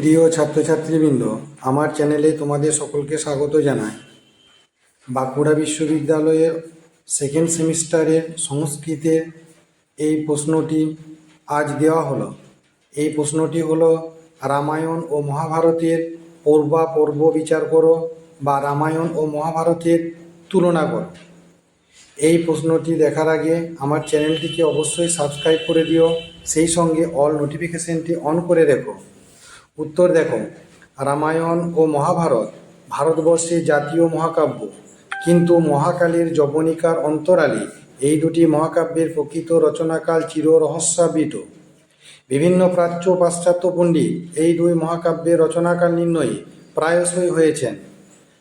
প্রিয় ছাত্রছাত্রীবৃন্দ, আমার চ্যানেলে তোমাদের সকলকে স্বাগত জানাই। বাঁকুড়া বিশ্ববিদ্যালয়ের সেকেন্ড সেমিস্টারের সংস্কৃতের এই প্রশ্নটি আজ দেওয়া হলো। এই প্রশ্নটি হলো, রামায়ণ ও মহাভারতের পূর্বা পর্ব বিচার করো বা রামায়ণ ও মহাভারতের তুলনা করো। এই প্রশ্নটি দেখার আগে আমার চ্যানেলটিকে অবশ্যই সাবস্ক্রাইব করে দিও, সেই সঙ্গে অল নোটিফিকেশনটি অন করে রেখো। উত্তর দেখো। রামায়ণ ও মহাভারত, ভারতবর্ষে জাতীয় মহাকাব্য। কিন্তু মহাকালের যবনিকার অন্তরালে এই দুটি মহাকাব্যের প্রকৃত রচনাকাল চির রহস্যাবৃত বিভিন্ন প্রাচ্য পাশ্চাত্য পণ্ডিত এই দুই মহাকাব্যের রচনাকাল নির্ণয়ে প্রায়শই হয়েছেন।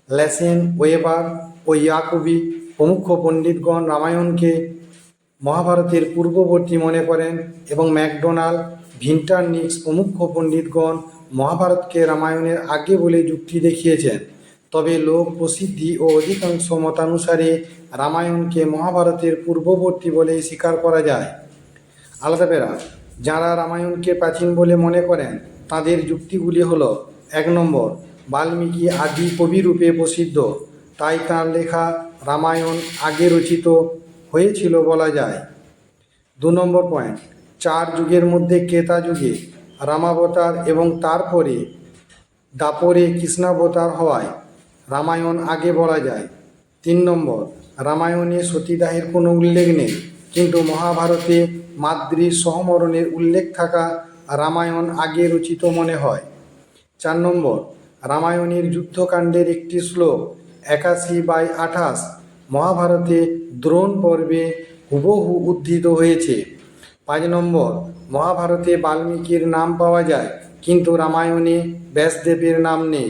ল্যাসেন, ওয়েবার ও ইয়াকুবি প্রমুখ পণ্ডিতগণ রামায়ণকে মহাভারতের পূর্ববর্তী মনে করেন এবং ম্যাকডোনাল্ড ভিন্টারনিক্স প্রমুখ পণ্ডিতগণ মহাভারতকে রামায়ণের আগে বলে যুক্তি দেখিয়েছেন। তবে লোক প্রসিদ্ধি ও অধিকাংশ মতানুসারে রামায়ণকে মহাভারতের পূর্ববর্তী বলে স্বীকার করা যায়। আলাদা পেরা যারা রামায়ণকে প্রাচীন বলে মনে করেন, তাদের যুক্তিগুলি হল, এক নম্বর, বাল্মীকি আদি কবি রূপে প্রসিদ্ধ, তাই তাঁর লেখা রামায়ণ আগে রচিত হয়েছিল বলা যায়। দু নম্বর পয়েন্ট চার যুগের মধ্যে ক্রেতা যুগে রামাবতার এবং তারপরে দাপরে কৃষ্ণাবতার হওয়ায় রামায়ণ আগে বলা যায়। তিন নম্বর, রামায়ণে সতীদাহের কোনো উল্লেখ নেই, কিন্তু মহাভারতে মাদ্রির সহমরণের উল্লেখ থাকা রামায়ণ আগে রচিত মনে হয়। চার নম্বর, রামায়ণের যুদ্ধকাণ্ডের একটি শ্লোক, একাশি বাই আঠাশ, মহাভারতে দ্রোণ পর্বে হুবহু উদ্ধৃত হয়েছে। পাঁচ নম্বর, মহাভারতে বাল্মীকির নাম পাওয়া যায়, কিন্তু রামায়ণে ব্যাসদেবের নাম নেই।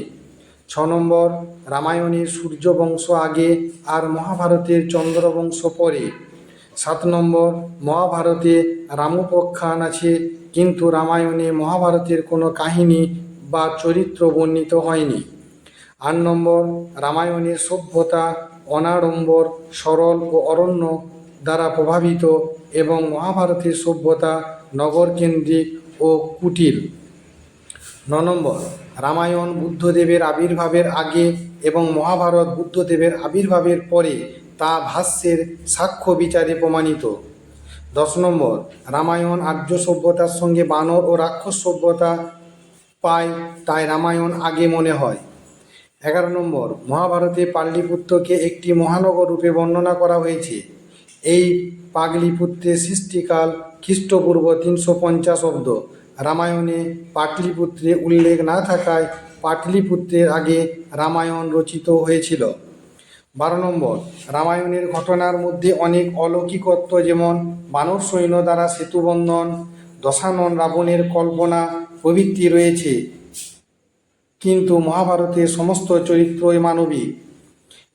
ছ নম্বর রামায়ণের সূর্যবংশ আগে আর মহাভারতের চন্দ্রবংশ পরে। সাত নম্বর, মহাভারতে রামোপখ্যান আছে, কিন্তু রামায়ণে মহাভারতের কোনো কাহিনী বা চরিত্র বর্ণিত হয়নি। আট নম্বর রামায়ণের সভ্যতা, অনাড়ম্বর, সরল ও অরণ্য দ্বারা প্রভাবিত এবং মহাভারতের সভ্যতা নগরকেন্দ্রিক ও কুটিল। ন নম্বর, রামায়ণ বুদ্ধদেবের আবির্ভাবের আগে এবং মহাভারত বুদ্ধদেবের আবির্ভাবের পরে তা ভাষ্যের সাক্ষ্য বিচারে প্রমাণিত। দশ নম্বর, রামায়ণ আর্য সভ্যতার সঙ্গে বানর ও রাক্ষস সভ্যতা পায়, তাই রামায়ণ আগে মনে হয়। এগারো নম্বর, মহাভারতে পাটলিপুত্রকে একটি মহানগর রূপে বর্ণনা করা হয়েছে। এই পাগলিপুত্রের সৃষ্টিকাল খ্রিস্টপূর্ব তিনশো পঞ্চাশ অব্দ। রামায়ণে পাটলিপুত্রে উল্লেখ না থাকায় পাটলিপুত্রের আগে রামায়ণ রচিত হয়েছিল। বারো নম্বর, রামায়ণের ঘটনার মধ্যে অনেক অলৌকিকত্ব যেমন বানর সৈন্য দ্বারা সেতুবন্ধন, দশানন রাবণের কল্পনা প্রভৃতি রয়েছে। কিন্তু মহাভারতের সমস্ত চরিত্রই মানবিক।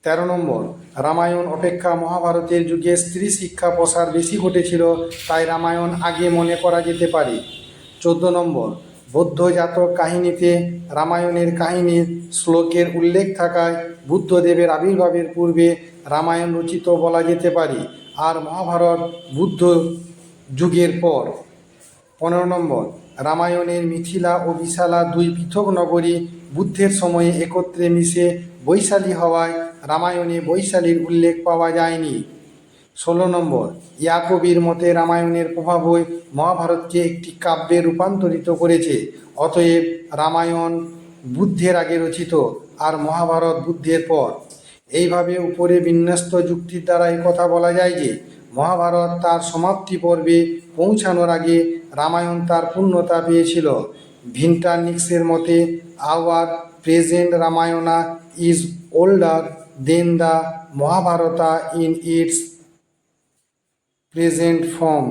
তেরো নম্বর, রামায়ণ অপেক্ষা মহাভারতের যুগে স্ত্রী শিক্ষা প্রসার বেশি ঘটেছিল, তাই রামায়ণ আগে মনে করা যেতে পারে। চোদ্দ নম্বর, বৌদ্ধ জাতক কাহিনীতে রামায়ণের কাহিনীর শ্লোকের উল্লেখ থাকায় বুদ্ধদেবের আবির্ভাবের পূর্বে রামায়ণ রচিত বলা যেতে পারে, আর মহাভারত বুদ্ধ যুগের পর। পনেরো নম্বর, রামায়ণের মিথিলা ও বিশালা দুই পৃথক নগরী বুদ্ধের সময়ে একত্রে মিশে বৈশালী হওয়ায় রামায়ণে বৈশালীর উল্লেখ পাওয়া যায়নি। ষোলো নম্বর, ইয়াকবির মতে রামায়ণের প্রভাবই মহাভারতকে একটি কাব্যে রূপান্তরিত করেছে। অতএব রামায়ণ বুদ্ধের আগে রচিত আর মহাভারত বুদ্ধের পর। এইভাবে উপরে বিন্যস্ত যুক্তির দ্বারা এই কথা বলা যায় যে, মহাভারত তার সমাপ্তি পর্বে পৌঁছানোর আগে রামায়ণ তার পূর্ণতা পেয়েছিল। ভিন্টারনিক্সের মতে our present Ramayana is older than the Mahabharata in its present form.